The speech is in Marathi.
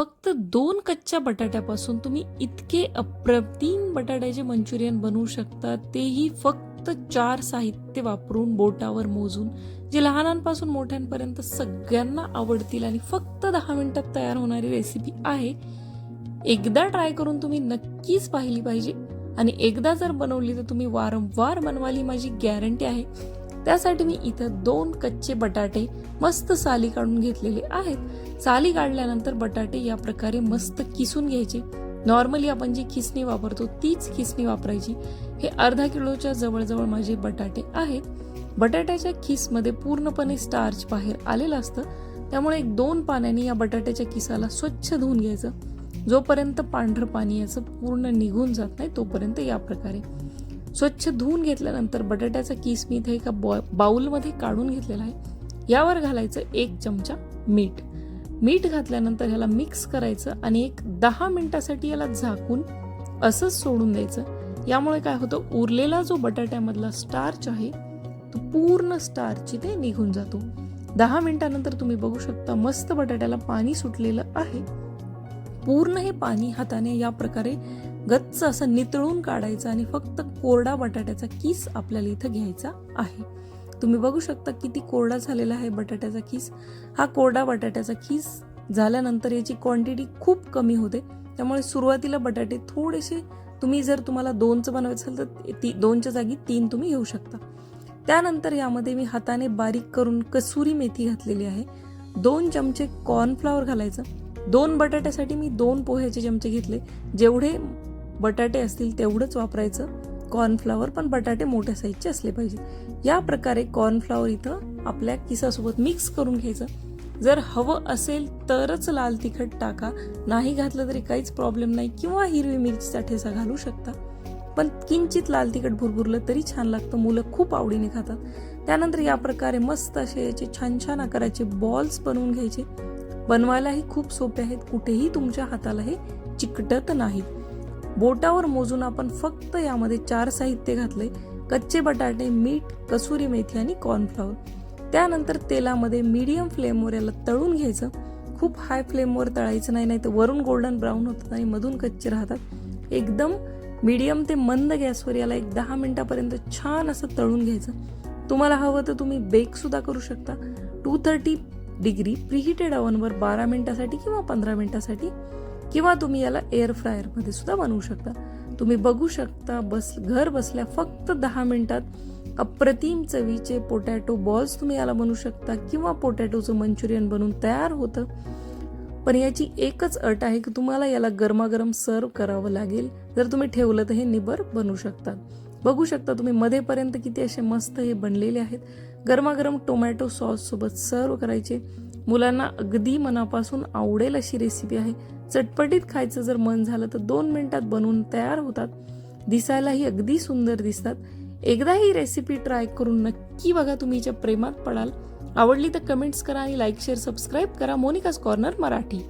फक्त दोन कच्च्या बटाट्यापासून तुम्ही इतके अप्रतिम बटाट्याचे मंचुरियन बनवू शकता तेही फक्त चार साहित्य वापरून बोटावर मोजून जे लहानांपासून मोठ्यांपर्यंत सगळ्यांना आवडतील आणि फक्त दहा मिनिटात तयार होणारी रेसिपी आहे एकदा ट्राय करून तुम्ही नक्कीच पाहिली पाहिजे. आणि एकदा जर बनवली तर तुम्ही वारंवार बनवाली माझी गॅरंटी आहे. त्यासाठी मी इथं दोन कच्चे बटाटे मस्त साली काढून घेतलेले आहेत. साली काढल्यानंतर बटाटे या प्रकारे मस्त किसून घ्यायचे. नॉर्मली आपण जी खिसणी वापरतो तीच खिसणी वापरायची. हे अर्धा किलोच्या जवळजवळ माझे बटाटे आहेत. बटाट्याच्या खिसमध्ये पूर्णपणे स्टार्च बाहेर आलेलं असतं. त्यामुळे एक दोन पाण्याने या बटाट्याच्या किसाला स्वच्छ धुवून घ्यायचं. जोपर्यंत पांढरं पाणी याचं पूर्ण निघून जात नाही तोपर्यंत या प्रकारे. स्वच्छ धुवून घेतल्यानंतर बटाट्याचा किस मी इथे एका बॉ बाऊलमध्ये काढून घेतलेला आहे. यावर घालायचं एक चमचा मीठ. मीठ घातल्यानंतर ह्याला मिक्स करायचं आणि एक दहा मिनटासाठी याला झाकून असंच सोडून द्यायचं. यामुळे काय होतं उरलेला जो बटाट्यामधला स्टार्च आहे तो पूर्ण स्टार्च इथे निघून जातो. दहा मिनिटानंतर तुम्ही बघू शकता मस्त बटाट्याला पाणी सुटलेलं आहे. पूर्ण हे पाणी हाताने या प्रकारे गच्च असं नितळून काढायचं आणि फक्त कोरडा बटाट्याचा किस आपल्याला इथं घ्यायचा आहे. तुम्ही बघू शकता किती कोरडा झालेला आहे बटाट्याचा किस. हा कोरडा बटाट्याचा किस झाल्यानंतर याची क्वांटिटी खूप कमी होते. त्यामुळे सुरुवातीला बटाटे थोडेसे तुम्ही जर तुम्हाला दोनचं बनवायचं असेल तर ती दोनच्या जागी तीन तुम्ही घेऊ शकता. त्यानंतर यामध्ये मी हाताने बारीक करून कसुरी मेथी घातलेली आहे. दोन चमचे कॉर्नफ्लॉवर घालायचं. दोन बटाट्यासाठी मी दोन पोह्याचे चमचे घेतले. जेवढे बटाटे असतील तेवढंच वापरायचं. कॉर्नफ्लावर पण बटाटे मोठ्या साईजचे असले पाहिजेत या प्रकारे कॉर्नफ्लावर इथं आपल्या किसासोबत मिक्स करून घ्यायचं. जर हवं असेल तरच लाल तिखट टाका. नाही घातलं तरी काहीच प्रॉब्लेम नाही किंवा हिरवी मिरचीचा ठेसा घालू शकता. पण किंचित लाल तिखट भुरभुरलं तरी छान लागतं. मुलं खूप आवडीने खातात. त्यानंतर या प्रकारे मस्त असे याचे छान छान आकाराचे बॉल्स बनवून घ्यायचे. बनवायलाही खूप सोपे आहेत. कुठेही तुमच्या हाताला हे चिकटत नाहीत बोटावर मोजून आपण फक्त यामध्ये चार साहित्य घातले. कच्चे बटाटे मीठ कसुरी मेथी आणि कॉर्नफ्लॉवर त्यानंतर तेलामध्ये मीडियम फ्लेमवर याला तळून घ्यायचं. खूप हाय फ्लेमवर तळायचं नाही नाही तर वरून गोल्डन ब्राऊन होतात आणि मधून कच्चे राहतात. एकदम मीडियम ते मंद गॅसवर याला एक दहा मिनटापर्यंत छान असं तळून घ्यायचं. तुम्हाला हवं तर तुम्ही बेकसुद्धा करू शकता. टू थर्टी डिग्री प्रिहिटेड अवनवर बारा मिनटासाठी किंवा पंधरा मिनटासाठी किंवा तुम्ही याला एअर फ्रायरमध्ये सुद्धा बनवू शकता. तुम्ही बघू शकता बस घर बसल्या फक्त दहा मिनिटात अप्रतिम चवीचे पोटॅटो बॉल्स तुम्ही याला बनवू शकता किंवा पोटॅटोचं मंचुरियन बनवून तयार होतं. पण याची एकच अट आहे की तुम्हाला याला गरमागरम सर्व करावं लागेल. जर तुम्ही ठेवलं तर हे निबर बनवू शकतात बघू शकता तुम्ही मध्येपर्यंत किती असे मस्त हे बनलेले आहेत. गरमागरम टोमॅटो सॉससोबत सर्व करायचे. मुलांना अगदी मनापासून आवडेल अशी रेसिपी आहे. चटपटीत खायचं जर मन झालं तर दोन मिनिटात बनवून तयार होतात. दिसायलाही अगदी सुंदर दिसतात. एकदा ही रेसिपी ट्राय करून नक्की बघा तुम्ही हिच्या प्रेमात पडाल. आवडली तर कमेंट्स करा आणि लाईक शेअर सबस्क्राईब करा. Monika's corner Marathi.